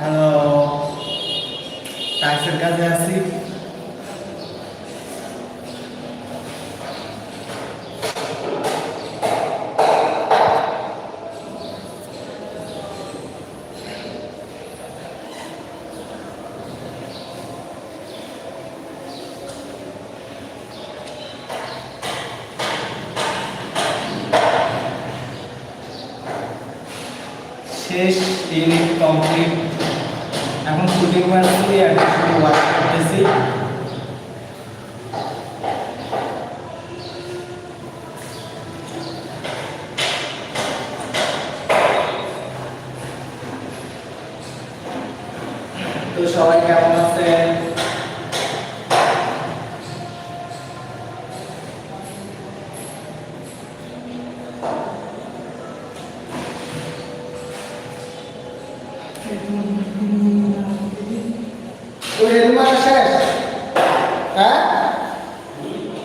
Hello. টাইসের কাজে আছি। শেষ ইউনিট কমপ্লিট। এখন শুটিং মারছি এখন শুধু করতেছি তো সবাই কেমন আছেন? তোর হেলুম মারা শেষ? হ্যাঁ?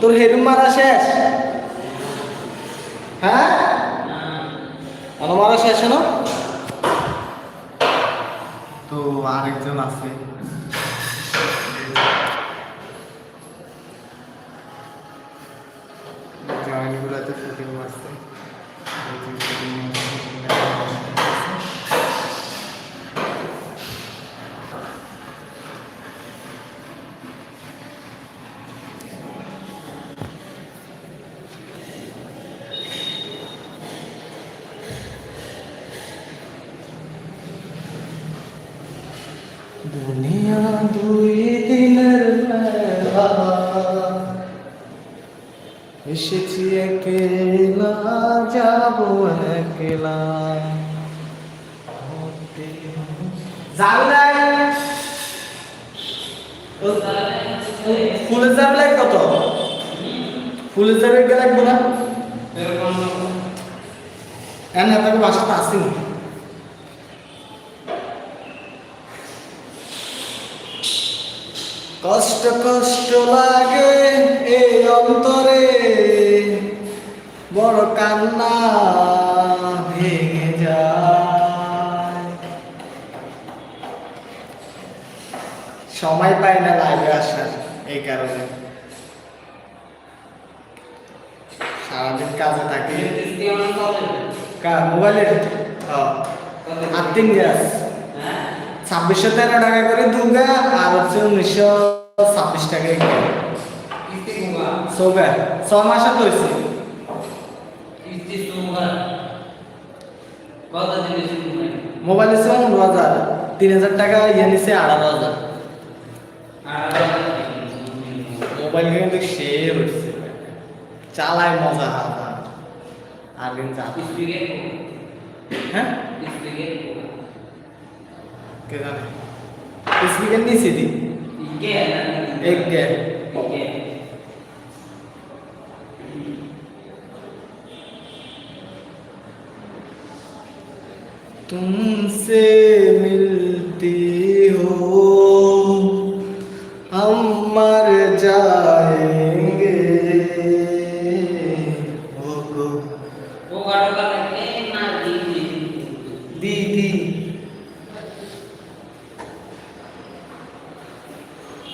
তোর হেলুম মারা শেষ? হ্যাঁ? আমার মারা শেষ না তো আরেকজন আছে জয়েন্টগুলোতে শুটিং মারছে এই যে shooting মারছে। দুনিয়া দুই দিনের এসেছি একলা, যাব একলা। ফুলের দাম লাগে কত? ফুলের দাম একটা লাগবে না এনে তাকে বাসাতে আসিনি। কষ্ট কষ্ট লাগে এই অন্তরে। বড় কান্না ভেঙে যায়। সময় পাই না লাইভে আসার এই কারণে। সারাদিন কাজে থাকি। কা- মোবাইলে আট তিন গ্যাস ছাব্বিশশো তেরো টাকা করে দুগা আর হচ্ছে উনিশশো ছাব্বিশ টাকা সৌগা ছ মাসে তো হয়েছে মোবাইল ছিল পনেরো হাজার। তিন হাজার টাকা ইয়ে নিছে আঠারো হাজার। মোবাইল কিন্তু সে হচ্ছে চালায় মজা আর কিন্তু হ্যাঁ? इसकी कितनी सीधी एक गैर तुमसे मिलती हो। हम मर जाएँगे।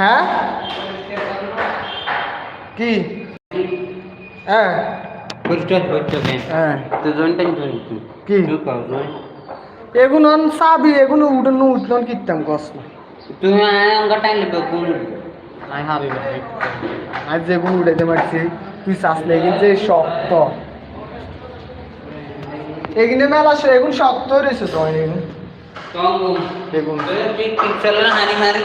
হ্যাঁ? কি? হ্যাঁ। হ্যাঁ। কি? এগুলো চাবি এগুলো উঠে উঠলাম কিতাম কস না। তুমি আজ যেগুলো উড়াইতে পারছি তুই শ্বাস লেগে যে শক্ত। এগুলো মেলা সে এগুলো শক্ত রয়েছে তো পিক্সেলের হানি মারি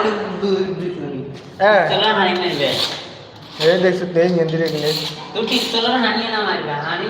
তুই দুই হ্যাঁ পিক্সেলের হানি মারবে এই দেখছ তো এই মন্দির এগুলো তুই পিক্সেলের হানি না মারবে হানি